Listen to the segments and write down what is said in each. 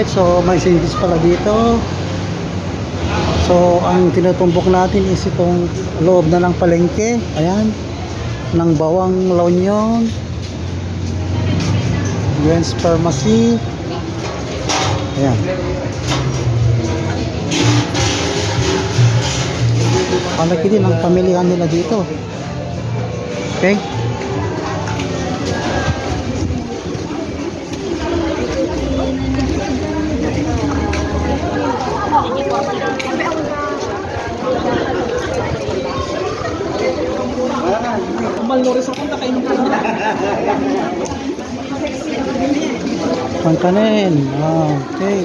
Alright, so may service pala dito. So, ang tinutumbok natin is itong loob na ng palengke. Ayan. Ng bawang La Union. Gwen's Pharmacy. Ayan. Palagi din ang pamilihan nila dito. Okay? Pangkanin. Ah, okay.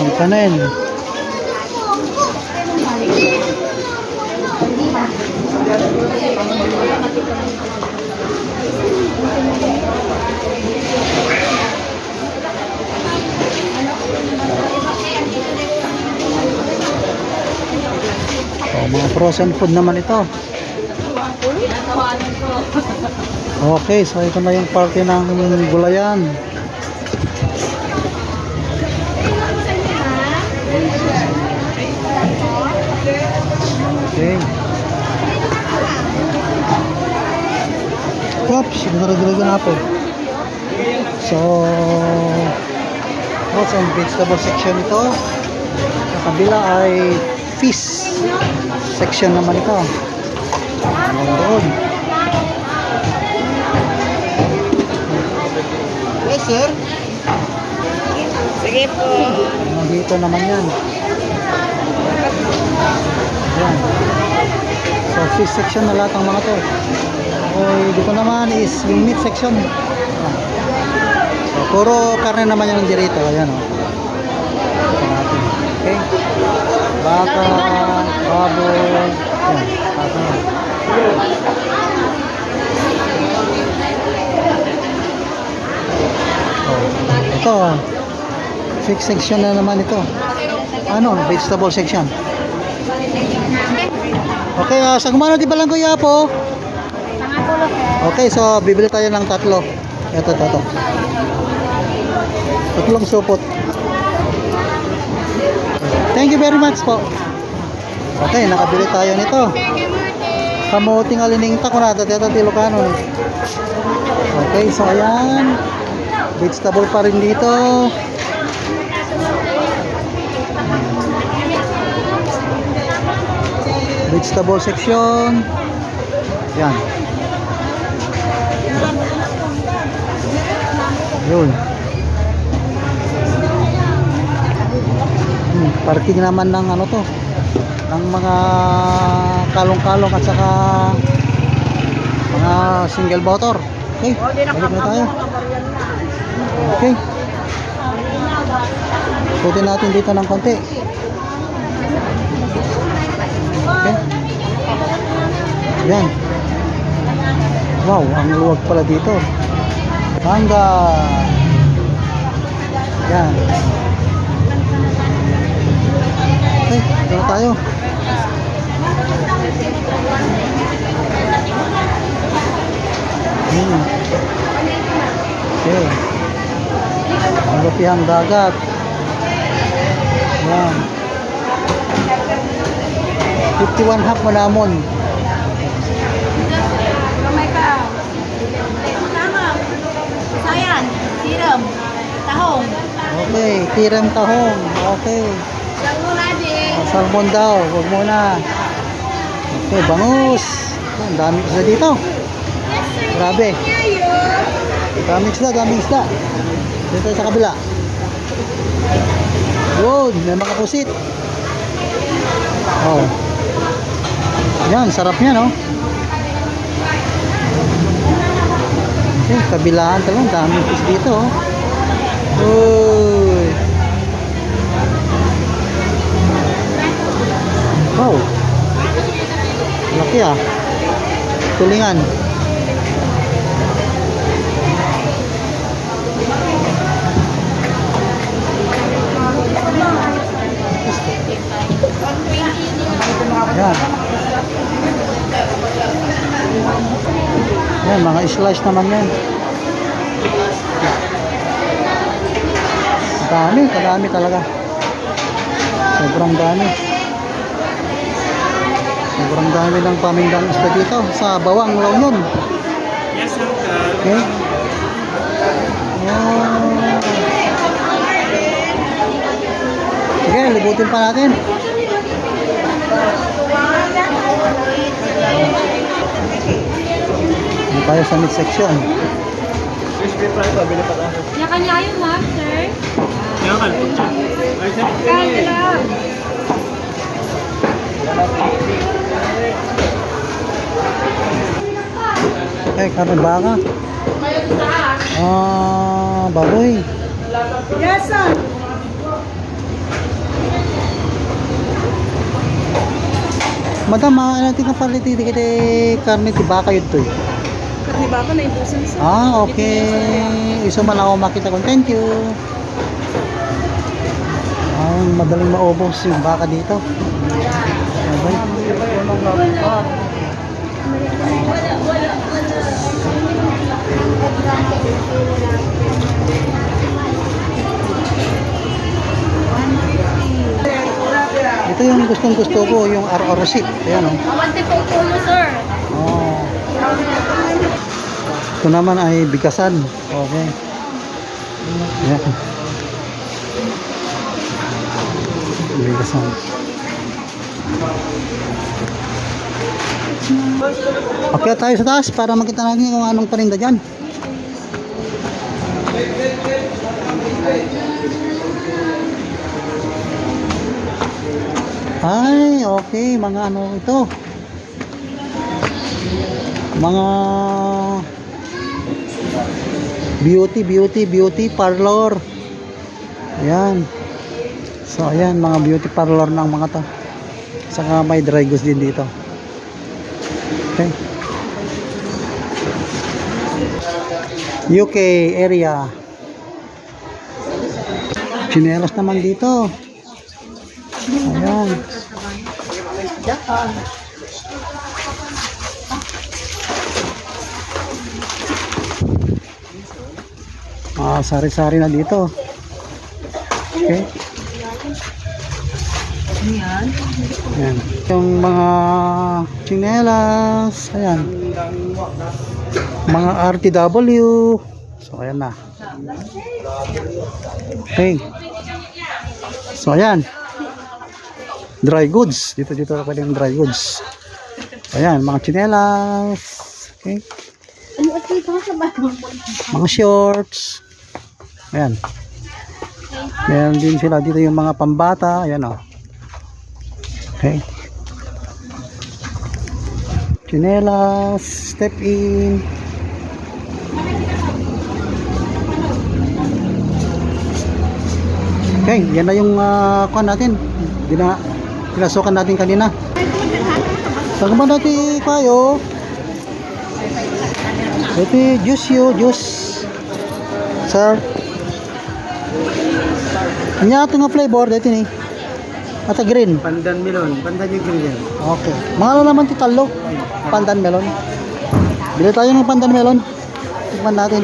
Pangkanin. Oh, frozen food naman ito. Okay, so ito na yung parte ng gulayan. Okay. Oops, nagdaraga na po. So, fruits and vegetable section ito. Sa kabila ay fish section naman ito. Ayan doon. Yes, sir. Sige po. Nandito naman yan. Ayan. So, fish section na lahat ng mga to. Okay, dito naman is yung meat section. Ayan. So, puro karne naman yung dirito. Ayan o. Natin. Okay. Baka, baboy. Ayan. Baka. Oh, ito. Fish section na naman ito. Ano? Vegetable section. Okay, uh, sa kumano di ba lang kuya po? Okay, so bibili tayo ng tatlo. Ito, ito, ito. Tatlong supot. Thank you very much po. Okay, nakabili tayo nito. Kamuting alining takunata, teta tilokano. Okay, so ayan. Vegetable pa rin dito. Vegetable section. Yan. Yun. Parking naman ng ano to ng mga kalong-kalong at saka mga single motor. Okay, balik na tayo. Okay. Putin natin dito ng konti. Okay. Yan. Wow, ang luwag pala dito. Mangga. Yan. Okay, dito na tayo. Hmm. Okay. Ang lupihang dagat. Yan. 51 half manamon. Kamay ka. Tama. Sayan. Siram. Tahong. Okay, tiram tahong. Okay. Siyang muna, di. Oh, Salmon daw, wag muna. Okay, bangus. Ang dami isda dito. Grabe. Daming isda, daming isda. Dito sa kabila. Yun, may mga pusit. Oh. Yan, sarap yan, oh. Okay, kabilaan talagang daming fish dito, oh. Laki ah. Tulingan. Yan. Yan, mga slice naman yan. Dami, kadami talaga. Sobrang dami. Sobrang dami ng pamindang isda dito sa Bawang La Union. Yes, Uncle. Okay? Oh. Sige, libutin pa natin. Dito tayo sa mid section. Crispy fry pa, bili pa tayo. Kanya-kanya yun, ma'am, sir. Yan, Uncle. Putsa. Ay, sir. Kaya lang. Eh, karne baka. Ah, baboy. Yes, sir. Madam, ah, ano tingnan pala iti kiti karne ti baka yun to. eh. Karni ba ako na ibusan sa... Ah, okay. Iso man ako makita ko. Thank you. Ah, madaling maubos yung baka dito. Okay. Ito yung gustong gusto ko, yung RRC. Ayan oh. Awante po po sir. Oh. Ito naman ay bigasan. Okay. Yan. Bigasan. Okay tayo sa taas para makita natin kung anong parinda dyan. Ay, okay. Mga ano ito. Mga beauty, beauty, beauty parlor. Ayan. So, ayan. Mga beauty parlor ng mga to. Saka may dry goods din dito. Okay. UK area. Chinelas naman dito. Ayan. Mga sari-sari na dito. Okay. Ayan. Yung mga chinelas. Ayan. Mga RTW. So, ayan na. Okay. So, ayan. Dry goods. Dito, dito pwede yung dry goods. Ayan, mga chinelas. Okay. Ano? Mga shorts. Ayan. Meron din sila dito yung mga pambata. Ayan o. Okay. Chinelas, step in. Okay, yan na yung uh, kuhan natin. Dina, pinasukan natin kanina. Saan ba natin kayo? Ito juice yun, juice. Sir. Ito nga flavor, dito ni. At green. Pandan melon. Pandan yung green. Okay. Mga ano naman ito talo? Pandan melon. Bili tayo ng pandan melon. Tignan natin.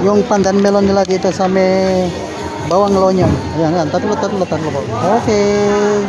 Yung pandan melon nila dito sa may Bawang Lonyon. Ayan, ayan. Tatlo, tatlo, tatlo po. Okay.